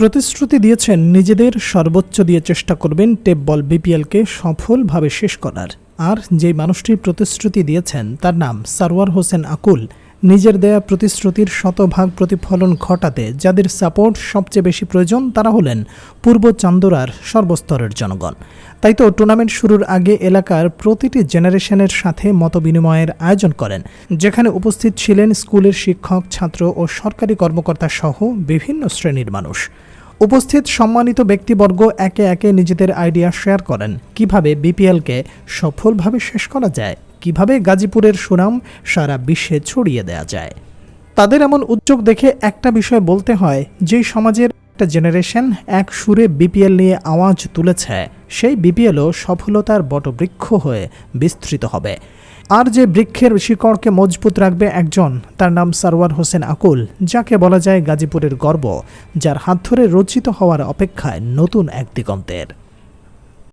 প্রতিশ্রুতি দিয়েছেন, নিজেদের সর্বোচ্চ দিয়ে চেষ্টা করবেন টেপ বল বিপিএলকে সফলভাবে শেষ করার। আর যে মানুষটির প্রতিশ্রুতি দিয়েছেন, তার নাম সারওয়ার হোসেন আকুল। নিজের দেয়া প্রতিশ্রুতির শতভাগ প্রতিফলন ঘটাতে যাদের সাপোর্ট সবচেয়ে বেশি প্রয়োজন, তারা হলেন পূর্ব চান্দোরার সর্বস্তরের জনগণ। তাই তো টুর্নামেন্ট শুরুর আগে এলাকার প্রতিটি জেনারেশনের সাথে মতবিনিময়ের আয়োজন করেন, যেখানে উপস্থিত ছিলেন স্কুলের শিক্ষক, ছাত্র ও সরকারি কর্মকর্তা সহ বিভিন্ন শ্রেণির মানুষ। উপস্থিত সম্মানিত ব্যক্তিবর্গ একে একে নিজেদের আইডিয়া শেয়ার করেন। কীভাবে বিপিএলকে সফলভাবে শেষ করা যায়? কীভাবে গাজীপুরের সুনাম সারা বিশ্বে ছড়িয়ে দেওয়া যায়। তাদের এমন উদ্যোগ দেখে একটা বিষয় বলতে হয় যেই সমাজের একটা জেনারেশন এক সুরে বিপিএল নিয়ে আওয়াজ তুলেছে, সেই বিপিএলও সফলতার বটবৃক্ষ হয়ে বিস্তৃত হবে। আর যে বৃক্ষের শিকড়কে মজবুত রাখবে একজন, তার নাম সারওয়ার হোসেন আকুল, যাকে বলা যায় গাজীপুরের গর্ব, যার হাত ধরে রচিত হওয়ার অপেক্ষায় নতুন এক দিগন্তের।